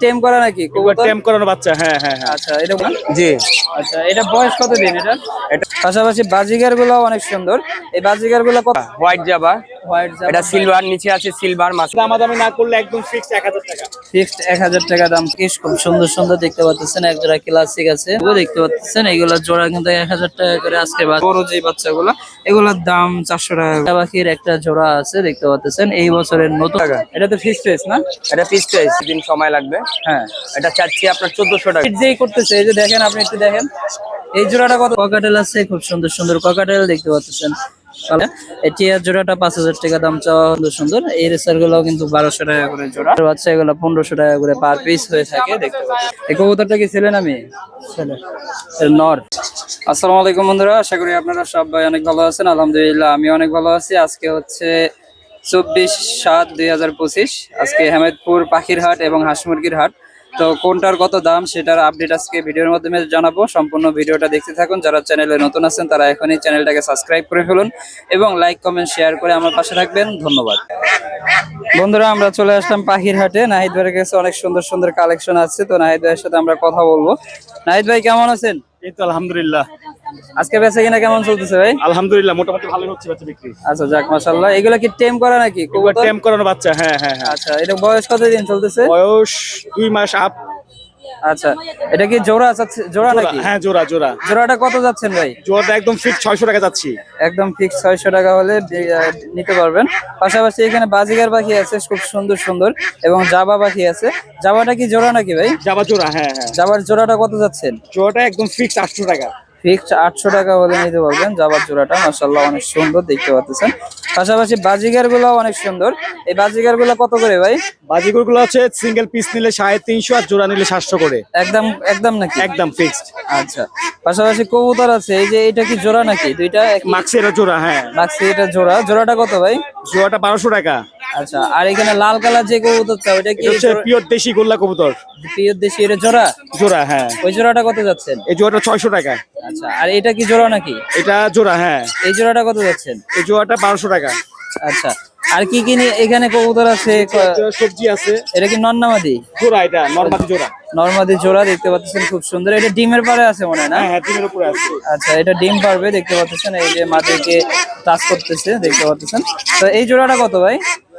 টেম করা নাকি? কবুতর? টেম করানো বাচ্চা হ্যাঁ হ্যাঁ হ্যাঁ। আচ্ছা এটা জি। আচ্ছা এটা বয়স কত দিন এটা? এটা পাশাপাশি বাজিগারগুলো অনেক সুন্দর। এই বাজিগারগুলো হোয়াইট জাবা এটা সিলভার নিচে আছে সিলভার মাছ। দামাদামি না করলে একদম ফিক্সড এক হাজার টাকা। ফিক্সড এক হাজার টাকা দাম। কিস খুব সুন্দর সুন্দর দেখতে পাচ্ছেন এক জোড়া ক্লাসিক আছে। এগুলো দেখতে পাচ্ছেন এগুলা জোড়া কিন্তু এক হাজার টাকা করে আজকে বা- বড় যে বাচ্চাগুলো এগুলোর দাম চারশো টাকা পাখির একটা জোড়া আছে দেখতে পাচ্ছেন এই বছরের নতুন। এটা তো ফিক্সড প্রাইস না? এটা পিস প্রাইস দিন সময় লাগবে। হ্যাঁ। এটা চাচ্ছি আপনার চোদ্দশো টাকা। যেই করতেছে এই যে দেখেন আপনি একটু দেখেন। এই জোড়াটা কত? ককাটেল আছে খুব সুন্দর সুন্দর ককাটেল দেখতে পাচ্ছেন এই টিয়ার জোড়াটা পাঁচ হাজার টাকা দাম চাওয়া সুন্দর সুন্দর। এই রেসারগুলো কিন্তু বারোশো টাকা করে জোড়া। বাচ্চা এগুলো পনেরোশো টাকা করে পার পিস হয়ে থাকে দেখতে পাচ্ছেন। এই কবুতরটা কি ছিলেন আমি ছেলে। নর। আসসালামু আলাইকুম বন্ধুরা আশা করি আপনারা সবাই অনেক ভালো আছেন। আলহামদুলিল্লাহ আমি অনেক ভালো আছি। আজকে হচ্ছে চব্বিশ সাত দুই হাজার পঁচিশ। আজকে হেমেদপুর পাখির হাট এবং হাঁস মুরগির হাট। তো কোনটার কত দাম সেটার আপডেট আজকে ভিডিওর মাধ্যমে জানাব। সম্পূর্ণ ভিডিওটা দেখতে থাকুন। যারা চ্যানেলে নতুন আছেন, তারা এখনই চ্যানেলটাকে সাবস্ক্রাইব করে ফেলুন এবং লাইক কমেন্ট শেয়ার করে আমার পাশে থাকবেন। ধন্যবাদ। বন্ধুরা, আমরা চলে আসলাম পাখির হাটে। নাহিদ ভাইয়ের কাছে অনেক সুন্দর সুন্দর কালেকশন আছে। তো নাহিদ ভাইয়ের সাথে আমরা কথা বলব। নাহিদ ভাই, কেমন আছেন? এই তো আলহামদুলিল্লাহ। আজকে বেচা কিনা কেমন চলতেছে ভাই? আলহামদুলিল্লাহ মোটামুটি ভালো হচ্ছে বাচ্চা বিক্রি। আচ্ছা যাক মাশাল্লাহ এগুলো কি টেম করা নাকি? কবুতর? টেম করানো বাচ্চা হ্যাঁ হ্যাঁ হ্যাঁ। আচ্ছা এটা বয়স কত দিন চলতেছে? বয়স দুই মাস আপ। আচ্ছা এটা কি জোড়া জোড়া নাকি? হ্যাঁ জোড়া জোড়া। জোড়াটা কত যাচ্ছেন ভাই? জোড়াটা একদম ফিক্স ছয়শো টাকা যাচ্ছি। একদম ফিক্স ছয়শো টাকা হলে নিতে পারবেন। পাশাপাশি এখানে বাজিগার পাখি আছে খুব সুন্দর সুন্দর এবং জাবা পাখি আছে। জাবাটা কি জোড়া নাকি ভাই? যাবা জোড়া হ্যাঁ হ্যাঁ। জাবার জোড়াটা কত যাচ্ছেন? জোড়াটা একদম ফিক্স আটশো টাকা। ফিক্সড আটশো টাকা হলে নিতে পারবেন জাবার জোড়াটা মাসাল্লাহ অনেক সুন্দর দেখতে পাচ্ছেন। পাশাপাশি বাজিগারগুলো অনেক সুন্দর। এই বাজিগারগুলো কত করে ভাই? বাজিগুরগুলো হচ্ছে সিঙ্গেল পিস নিলে সাড়ে তিনশো আর জোড়া নিলে সাতশো করে। একদম একদম নাকি? একদম ফিক্সড আচ্ছা। পাশাপাশি কবুতর আছে এই যে এটা কি জোড়া নাকি? দুইটা একই- মাক্সের জোড়া হ্যাঁ। লাগছে এটা জোড়া। জোড়াটা কত ভাই? জোড়াটা বারোশো টাকা। আচ্ছা আর এখানে লাল কালার যে কবুতরটা ওইটা কি হচ্ছে পিওর দেশি গোল্লা কবুতর। প্রিয় দেশি এটা জোড়া? জোড়া হ্যাঁ। ওই জোড়াটা কত যাচ্ছেন? এই জোড়াটা ছয়শো টাকা। আচ্ছা আর এটা কি জোড়া নাকি? এটা জোড়া হ্যাঁ। এই জোড়াটা কত যাচ্ছেন? এই জোড়াটা বারোশো টাকা। আচ্ছা আর কি কি এখানে কবুতর আছে? সবজি আছে। এটা কি নন্নামাদি? জোড়া এটা নর্মালি জোড়া। নর্মাদি জোড়া দেখতে পাচ্ছেন খুব সুন্দর। এটা ডিমের পারে আছে মনে হয় না? হ্যাঁ হ্যাঁ তিনের উপরে আছে। আচ্ছা এটা ডিম পারবে দেখতে পাচ্ছেন। এই যে মাটিকে টাচ করতেছে দেখতে পাচ্ছেন। তো এই জোড়াটা কত ভাই?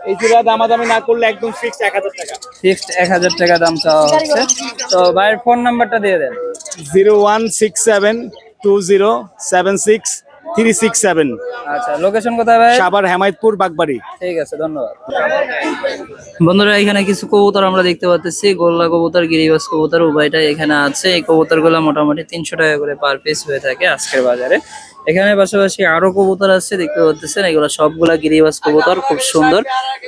এই জোড়া দামাদামি না করলে একদম ফিক্সড এক হাজার টাকা। ফিক্সড এক হাজার টাকা দাম চাওয়া হচ্ছে। তো ভাইয়ের ফোন নাম্বারটা দিয়ে দেন। Zero one six seven two zero seven six three six seven. আচ্ছা লোকেশন কোথায় ভাই? সাবার হেমায়তপুর বাগবাড়ি। ঠিক আছে ধন্যবাদ। বন্ধুরা এখানে কিছু কবুতর আমরা দেখতে পাচ্ছি। গোল্লা কবুতর গিরিবাস কবুতর উভয়টা এখানে আছে। এই কবুতরগুলো মোটামুটি তিনশো টাকা করে পার পিস হয়ে থাকে আজকের বাজারে। এখানে পাশাপাশি আরও কবুতর আছে দেখতে পাচ্ছেন। এগুলো সবগুলা গিরিবাস কবুতর খুব সুন্দর।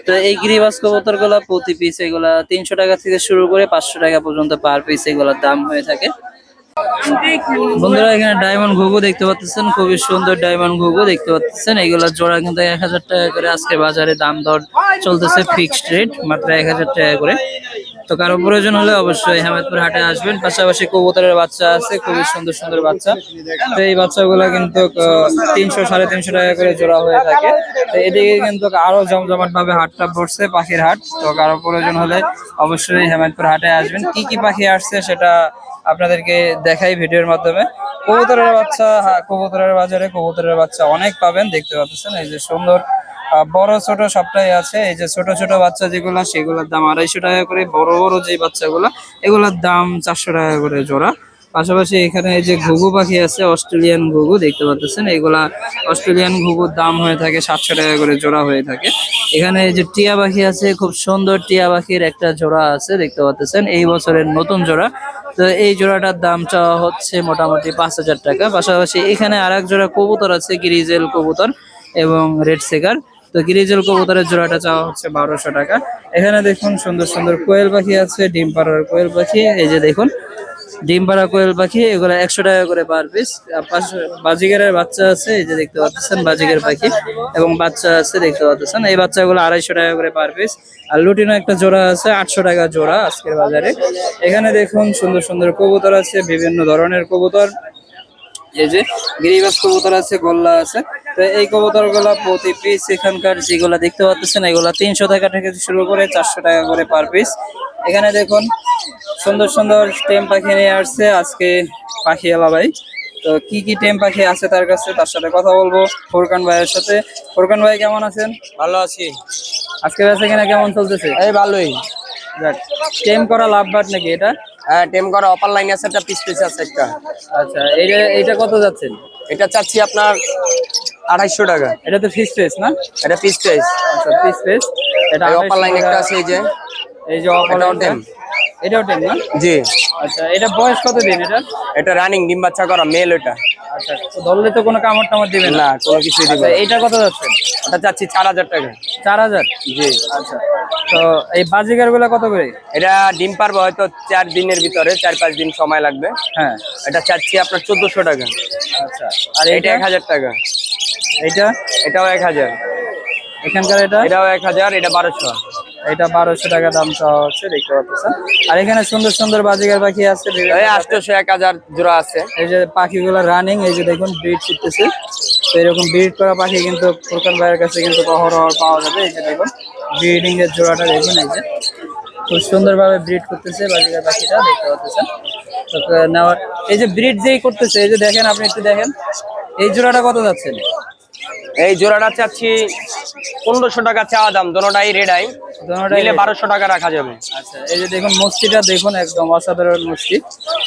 তো এই গিরিবাস কবুতরগুলা প্রতি পিস এগুলা তিনশো টাকা থেকে শুরু করে পাঁচশো টাকা পর্যন্ত পার পিস এগুলোর দাম হয়ে থাকে। বন্ধুরা, এখানে ডায়মন্ড ঘুঘু দেখতে পাচ্ছেন খুবই সুন্দর ডায়মন্ড ঘুঘু দেখতে পাচ্ছেন এগুলা জোড়া কিন্তু এক হাজার টাকা করে আজকে বাজারে দাম দর চলতেছে ফিক্সড রেট মাত্র এক হাজার টাকা করে। তো কারও প্রয়োজন হলে অবশ্যই হেমাদপুর হাটে আসবেন। পাশাপাশি কবুতরের বাচ্চা আছে, খুবই সুন্দর সুন্দর বাচ্চা। তো এই বাচ্চাগুলো কিন্তু তিনশো সাড়ে তিনশো টাকা করে জোড়া হয়ে থাকে। তো এদিকে কিন্তু আরও জমজমাট ভাবে হাটটা বসছে পাখির হাট। তো কারও প্রয়োজন হলে অবশ্যই হেমাদপুর হাটে আসবেন। কি কি পাখি আসছে সেটা আপনাদেরকে দেখাই ভিডিওর মাধ্যমে। কবুতরের বাচ্চা হ্যাঁ, কবুতরের বাজারে কবুতরের বাচ্চা অনেক পাবেন দেখতে পাচ্ছেন। এই যে সুন্দর বড় ছোট সবটাই আছে। এই যে ছোট ছোট বাচ্চা যেগুলো সেগুলোর দাম আড়াইশো টাকা করে বড় বড় যে বাচ্চাগুলো এগুলোর দাম চারশো টাকা করে জোড়া। পাশাপাশি এখানে এই যে ঘুঘু পাখি আছে, অস্ট্রেলিয়ান ঘুঘু, দেখতে পাচ্ছেন? এগুলা অস্ট্রেলিয়ান ঘুঘুর দাম হয়ে থাকে সাতশো টাকা করে জোড়া হয়ে থাকে। এখানে এই যে টিয়া পাখি আছে, খুব সুন্দর টিয়া পাখির একটা জোড়া আছে, দেখতে পাচ্ছেন? এই বছরের নতুন জোড়া। তো এই জোড়াটার দাম চাওয়া হচ্ছে মোটামুটি পাঁচ হাজার টাকা। পাশাপাশি এখানে আর এক জোড়া কবুতর আছে, গিরিজেল কবুতর এবং রেড সেকার তো গিরিজেল কবুতরের জোড়াটা চাওয়া হচ্ছে বারোশো টাকা। এখানে দেখুন, সুন্দর সুন্দর কোয়েল পাখি আছে, ডিম পাড়ার কোয়েল পাখি। এই যে দেখুন ডিম পাড়া কোয়েল পাখি, এগুলো একশো টাকা করে পার পিস বাজিগারের বাচ্চা আছে, এই যে দেখতে পাচ্ছেন, বাজিগের পাখি। এবং বাচ্চা আছে, দেখতে পাচ্ছেন। এই বাচ্চাগুলো আড়াইশো টাকা করে পার পিস আর লুটিনো একটা জোড়া আছে, আটশো টাকা জোড়া আজকের বাজারে। এখানে দেখুন, সুন্দর সুন্দর কবুতর আছে, বিভিন্ন ধরনের কবুতর। এই যে গিরিবাস কবুতর আছে গোল্লা আছে। তো এই কবুতরগুলা প্রতি পিস এখানকার যেগুলা দেখতে পাচ্ছেন এগুলা তিনশো টাকা থেকে শুরু করে চারশো টাকা করে পার পিস এখানে দেখুন সুন্দর সুন্দর টেম পাখি নিয়ে আসছে আজকে পাখি এলা ভাই। তো কি কি টেম পাখি আছে তার কাছে তার সাথে কথা বলব ফোরকান ভাইয়ের সাথে। ফোরকান ভাই কেমন আছেন? ভালো আছি। আজকে বেচা কিনা কেমন চলতেছে? এই ভালোই। যাক টেম করা লাভ বাট নাকি এটা? হ্যাঁ টেম করা অপার লাইন আছে একটা পিস পিস আছে একটা। আচ্ছা এইটা এইটা কত যাচ্ছে? এটা চাচ্ছি আপনার আড়াইশো টাকা। এটা তো পিস প্রাইস না? এটা পিস প্রাইস আচ্ছা পিস প্রাইস এটা অপার লাইন একটা আছে এই যে। এই যে অপার টেম। এটাও টেম না? জি। আচ্ছা এটা বয়স কত দিন এটা? এটা রানিং ডিম বাচ্চা করা মেল ওটা আচ্ছা ধরলে তো কোনো কামড় টামড় দিবে না। কোনো কিছুই দিব আচ্ছা এইটা কত যাচ্ছে? এটা চাচ্ছি চার হাজার টাকা। চার হাজার? জি। আচ্ছা তো এই বাজিগারগুলা কত করে? এটা ডিম পারবে হয়তো চার দিনের ভিতরে চার পাঁচ দিন সময় লাগবে। হ্যাঁ। এটা চাচ্ছি আপনার চোদ্দশো টাকা। আচ্ছা আর এটা এটা এক হাজার টাকা। এইটা? এটাও এক হাজার। এখানকার এটা? এটাও এক হাজার এটা বারোশো। এটা বারোশো টাকা দাম চাওয়া হচ্ছে দেখতে পাচ্ছেন। আর এখানে সুন্দর সুন্দর বাজিগার পাখি আছে আটশোশো এক হাজার জোড়া আছে। এই যে পাখিগুলো রানিং এই যে দেখুন ব্রিড শিখতেছে তো এরকম ব্রিড করা পাখি কিন্তু ফুরকান ভাইয়ের কাছে কিন্তু অহরহ পাওয়া যাবে। এই যে দেখুন ব্রিডিং এর জোড়াটা দেখুন এই যে। খুব সুন্দরভাবে ব্রিড করতেছে বাজিকার পাখিটা দেখতে পাচ্ছেন। নেওয়ার এই যে ব্রিড যেই করতেছে এই যে দেখেন আপনি একটু দেখেন। এই জোড়াটা কত যাচ্ছেন এই জোড়াটা চাচ্ছি পনেরোশো টাকা চাওয়া দাম দোনোটাই রেড আই দোনোটাই নিলে বারোশো টাকা রাখা যাবে। আচ্ছা এই যে দেখুন মস্তিটা দেখুন একদম অসাধারণ মস্তি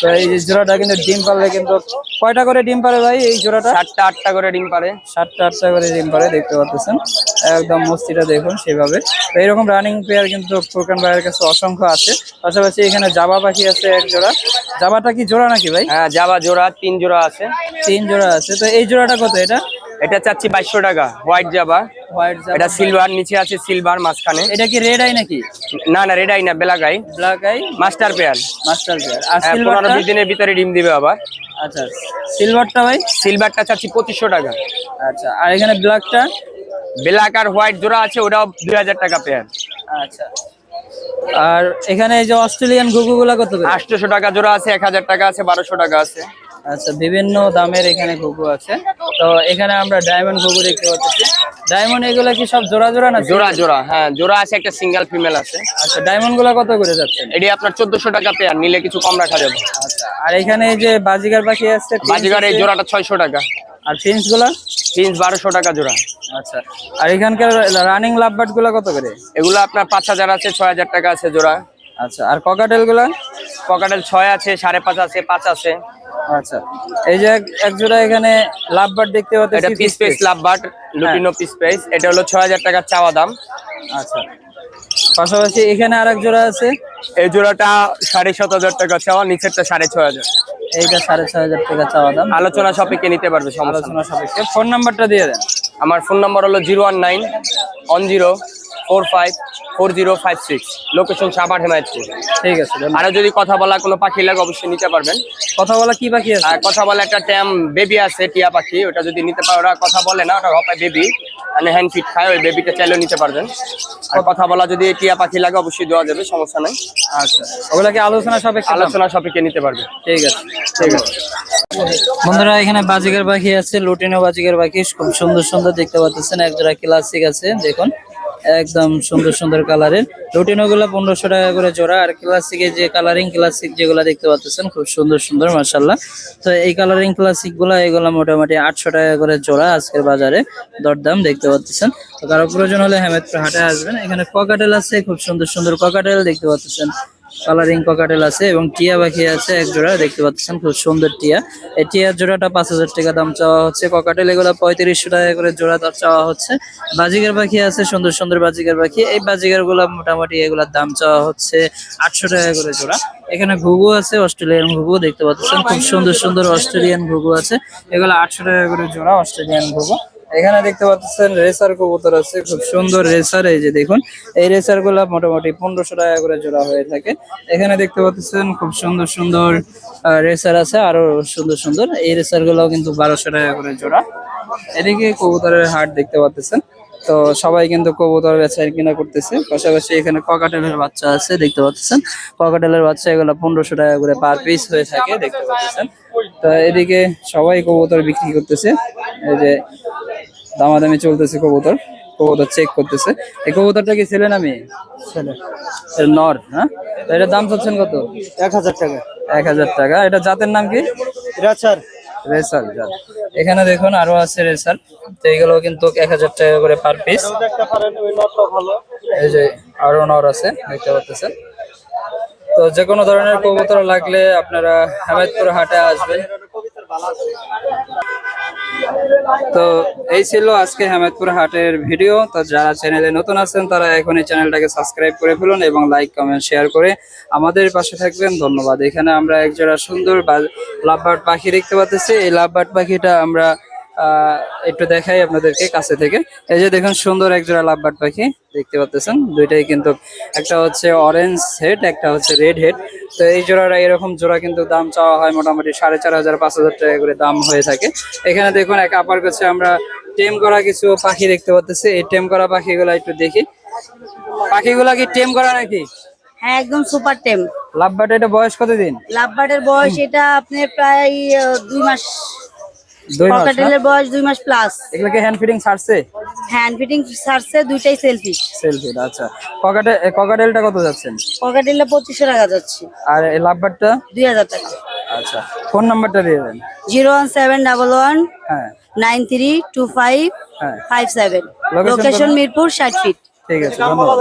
তো এই যে জোড়াটা কিন্তু ডিম পারলে কিন্তু কয়টা করে ডিম পারে ভাই এই জোড়াটা? সাতটা আটটা করে ডিম পারে সাতটা আটটা করে ডিম পারে দেখতে পাচ্ছেন। একদম মস্তিটা দেখুন সেভাবে। তো এইরকম রানিং পেয়ার কিন্তু ফুরকান ভাইয়ের কাছে অসংখ্য আছে। পাশাপাশি এখানে জাবা পাখি আছে এক জোড়া। জাবাটা কি জোড়া নাকি ভাই? হ্যাঁ জাবা জোড়া তিন জোড়া আছে। তিন জোড়া আছে। তো এই জোড়াটা কত এটা? এটা চাচ্ছি বাইশশো টাকা। হোয়াইট জাবা হোয়াইট জাবা এটা সিলভার নিচে আছে সিলভার মাঝখানে। এটা কি রেড আই নাকি? না না রেড আই না black eye black eye master pair master pair আর সিলভারটা দিনের ভিতরে ডিম দিবে আবার। আচ্ছা সিলভারটা ভাই? সিলভারটা চাচ্ছি পঁচিশশো টাকা। আচ্ছা আর এখানে ব্ল্যাকটা ব্ল্যাক আর হোয়াইট জোড়া আছে ওটাও দুই হাজার টাকা পেয়ার আচ্ছা। আর এখানে এই যে অস্ট্রেলিয়ান ঘুঘুগুলা কত করে? আটশোশো টাকা জোড়া আছে এক হাজার টাকা আছে বারোশো টাকা আছে। আচ্ছা বিভিন্ন দামের এখানে ঘুঘু আছে। তো এখানে আমরা ডায়মন্ড ঘুঘু দেখতে পাচ্ছি। ডায়মন্ড এগুলা কি সব জোড়া জোড়া না জোড়া জোড়া হ্যাঁ জোড়া আছে একটা সিঙ্গেল ফিমেল আছে। আচ্ছা ডায়মন্ডগুলা কত করে যাচ্ছেন এটি আপনার চোদ্দশো টাকা পেয়ার নিলে কিছু কম রাখা যাবে। আচ্ছা আর এখানে এই যে বাজিগার পাখি আছে বাজিগার এই জোড়াটা ছয়শো টাকা। আর ফিন্সগুলা? পিস বারোশো টাকা জোড়া। আচ্ছা আর এখানকার রানিং লাভবার্ডগুলা কত করে? এগুলো আপনার পাঁচ হাজার আছে ছয় হাজার টাকা আছে জোড়া। আচ্ছা আর ককাটেলগুলা? ককাটেল ছয় আছে সাড়ে পাঁচ আছে পাঁচ আছে। আচ্ছা। এই যে এক- জোড়া এখানে লাভবার্ড দেখতে এটা পাচ্ছি peach face love but lutino peach face এটা হলো ছয় হাজার টাকার চাওয়া দাম। আচ্ছা। পাশাপাশি এখানে আর এক জোড়া আছে? এই জোড়াটা সাড়ে সাত হাজার টাকা চাওয়া নিচেরটা সাড়ে ছয় হাজার। এইটা সাড়ে ছয় হাজার টাকা চাওয়া দাম। আলোচনা সাপেক্ষে নিতে পারবে। আলোচনা সাপেক্ষে। ফোন নাম্বারটা দিয়ে দেন। আমার ফোন নাম্বার হলো zero one nine one zero four five four zero five six location Savar Hemayetpur ঠিক আছে ধন্যবাদ। আরও যদি কথা বলা কোনো পাখি লাগে অবশ্যই নিতে পারবেন কথা বলা কি বাকি আছে কথা বলা একটা ট্যাম বেবি আছে টিয়া পাখি ওটা যদি নিতে পারো ওরা কথা বলে না ওটা হপায় বেবি মানে হ্যান্ড ফিট খায় ওই বেবিটা চাইলেও নিতে পারবেন আর কথা বলা যদি টিয়া পাখি লাগে অবশ্যই দেওয়া যাবে সমস্যা নাই আচ্ছা ওগুলা কি আলোচনা সাপেক্ষে? আলোচনা সাপেক্ষে নিতে পারবে ঠিক আছে ঠিক আছে বন্ধুরা এখানে বাজিকার পাখি আছে লুটিনো বাজিকার পাখি খুব সুন্দর সুন্দর দেখতে পাচ্ছেন এক জোড়া ক্লাসিক আছে দেখুন একদম সুন্দর সুন্দর কালারের। লুটিনো গুলা পনেরোশো টাকা করে জোড়া। আর ক্লাসিকের যে কালারিং ক্লাসিক যেগুলো দেখতে পাচ্ছেন, খুব সুন্দর সুন্দর মার্শাল্লাহ তো এই কালারিং ক্লাসিকগুলা, এগুলা মোটামুটি আটশো টাকা করে জোড়া আজকের বাজারে। দরদাম দেখতে পাচ্ছেন। তো কারও প্রয়োজন হলে হেমেদপুর হাটে আসবেন। এখানে ককাটেল আছে, খুব সুন্দর সুন্দর ককাটেল দেখতে পাচ্ছেন। কালারিং ককাটেল আছে এবং টিয়া পাখি আছে এক জোড়া, দেখতে পাচ্ছেন খুব সুন্দর টিয়া। এই টিয়ার জোড়াটা পাঁচ হাজার টাকা দাম চাওয়া হচ্ছে। ককাটেল এগুলো পঁয়ত্রিশশো টাকা করে জোড়া দাম চাওয়া হচ্ছে। বাজিগার পাখি আছে, সুন্দর সুন্দর বাজিগার পাখি। এই বাজিগারগুলা মোটামুটি এগুলার দাম চাওয়া হচ্ছে আটশো টাকা করে জোড়া। এখানে ঘুঘু আছে, অস্ট্রেলিয়ান ঘুঘু, দেখতে পাচ্ছেন খুব সুন্দর সুন্দর অস্ট্রেলিয়ান ঘুঘু আছে। এগুলো আটশো টাকা করে জোড়া অস্ট্রেলিয়ান ঘুঘু। এখানে দেখতে পাচ্ছেন রেসার কবুতর আছে, খুব সুন্দর রেসার, এই যে দেখুন। এই রেসারগুলা মোটামুটি পনেরোশো টাকা করে জোড়া হয়ে থাকে। এখানে দেখতে পাচ্ছেন খুব সুন্দর সুন্দর রেসার আছে, আরও সুন্দর সুন্দর। এই রেসার গুলাও কিন্তু বারোশো টাকা করে জোড়া। এদিকে কবুতরের হাট দেখতে পাচ্ছেন। তো সবাই কিন্তু কবুতর বেচা কিনা করতেছে। পাশাপাশি এখানে ককাটেলের বাচ্চা আছে, দেখতে পাচ্ছেন। ককাটেলের বাচ্চা এগুলো পনেরোশো টাকা করে পার পিস হয়ে থাকে, দেখতে পাচ্ছেন। তো এদিকে সবাই কবুতর বিক্রি করতেছে। এই যে দামাদামি চলতেছে কবুতর। কবুতর চেক করতেছে। এই কবুতরটা কি ছেলে না মেয়ে? ছেলে। নর হ্যাঁ? এটার দাম চাচ্ছেন কত? এক হাজার টাকা। এক হাজার টাকা। এটা জাতের নাম কি? রাচার রেসার জাত। এখানে দেখুন আরও আছে রেসার। তো এইগুলো কিন্তু এক হাজার টাকা করে পার পিস এই যে আরও নর আছে দেখতে পাচ্ছেন। তো যে কোনো ধরনের কবুতর লাগলে আপনারা হামেদপুর হাটে আসবেন। তো এই ছিল আজকে হামেদপুর হাটের ভিডিও। তো যারা চ্যানেলে নতুন আছেন, তারা এখন এই চ্যানেলটাকে সাবস্ক্রাইব করে ফেলুন এবং লাইক, কমেন্ট, শেয়ার করে আমাদের পাশে থাকবেন। ধন্যবাদ। এখানে আমরা একজোড়া সুন্দর লাভবার্ড পাখি দেখতে পাচ্ছি। এই লাভবার্ড পাখিটা আমরা একটু দেখাই আপনাদেরকে কাছে থেকে। এই যে দেখুন সুন্দর এক জোড়া লাভবার্ড পাখি দেখতে পাচ্ছেন দুইটাই কিন্তু একটা হচ্ছে অরেঞ্জ হেড একটা হচ্ছে রেড হেড তো এই জোড়াটা এরকম জোড়া কিন্তু দাম চাওয়া হয় মোটামুটি সাড়ে চার হাজার পাঁচ হাজার টাকা করে দাম হয়ে থাকে। এখানে দেখুন এক আপার কাছে আমরা টেম করা কিছু পাখি দেখতে পাচ্ছি এই টেম করা পাখিগুলো একটু দেখি। পাখিগুলা কি টেম করা নাকি? হ্যাঁ একদম সুপার টেম। এটা বয়স কতদিন? লাভবার্ডের বয়স এটা আপনার প্রায় দুই মাস? ককাটেলের বয়স দুই মাস প্লাস এগুলো কি হ্যান্ড ফিটিং ছাড়ছে? হ্যান্ড ফিটিং সারছে দুইটাই সেলফি সেলফি আচ্ছা। ককাটে ককাটেলটা কত যাচ্ছেন ককাটেলে পঁচিশশো টাকা যাচ্ছে। আর এই লাভবারটা? দুই হাজার টাকা। আচ্ছা। ফোন নাম্বারটা দিয়ে দেন। Zero one seven double one হ্যাঁ। নাইন থ্রি টু ফাইভ হ্যাঁ। Five seven. লোকেশন মিরপুর ষাট ফিট ঠিক আছে ধন্যবাদ।